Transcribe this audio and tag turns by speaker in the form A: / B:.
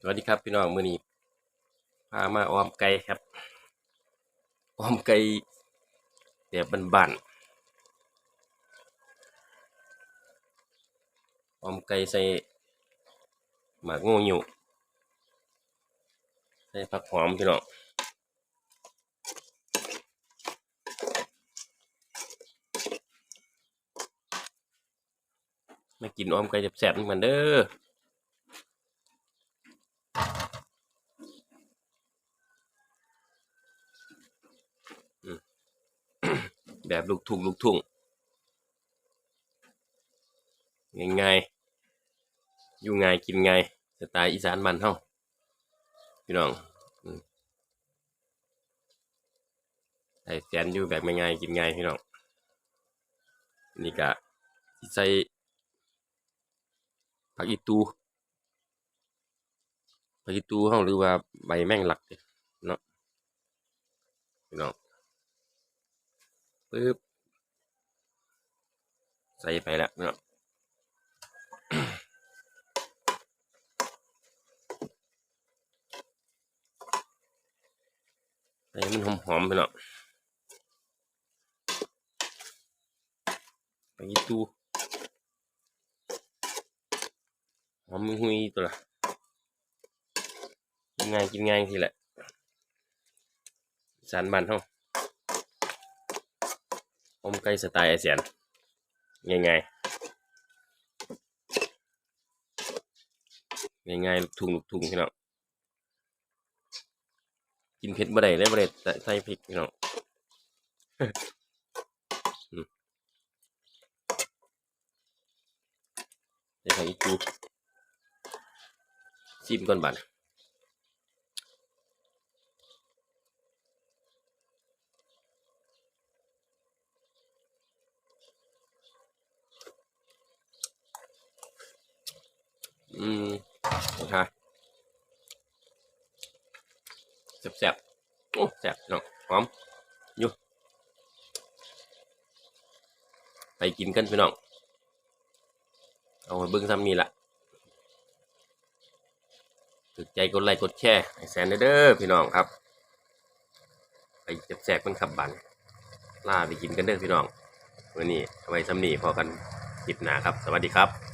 A: สวัสดีครับพี่น้องมือนี้พามาออมไก่ครับ ออมไก่แบบบ้านๆออมไก่ใส่หมากง่อยู่ใส่ผักหอมพี่น้อง มากินออมไก่แซ่บๆมือนเด้อแบบลูกทุ่งลูกทุ่งง่ายๆอยู่ง่ายกินง่ายสไตล์อีสานบ้านเฮาพี่น้องอืมใส่แสนอยู่แบบง่ายๆกินง่ายพี่น้องนี่ก็สิใส่ ผักอีตูผักอีตูเฮาหรือว่าใบแมงลักเนาะพี่น้องปึ๊บใส่ไปแล้วเนาะใส่ให้มันหอมๆไปเนาะไปยี่ตู้ หอมหุยตัวละกินง่ายกินง่ายทีแหละสารบ้านเฮาอมไก่สไตล์อเซียนง่ายง่ายง่ายง่ายลูกทุ่งลูกทุ่งพี่น้องกินเผ็ดบ่ได้เลยบ่ได้ใส่พริกพี่น้องอืมใส่ผักอีกู ชิมก่อนบัดอืมนะคแซ่บๆโอ้แซ่บพี่น้องหอมอยู่ไปกินกันพี่น้อง เอาไปเบิ่งซ้ำนี่แหละ ถึกใจกดไลค์กดแชร์ให้แสนเด้อพี่น้องครับ ไปจับแจกมันขับบันล่าไปกินกันเด้อพี่น้องวันนี้ไว้สำนีพอกันจิบหนาครับ สวัสดีครับ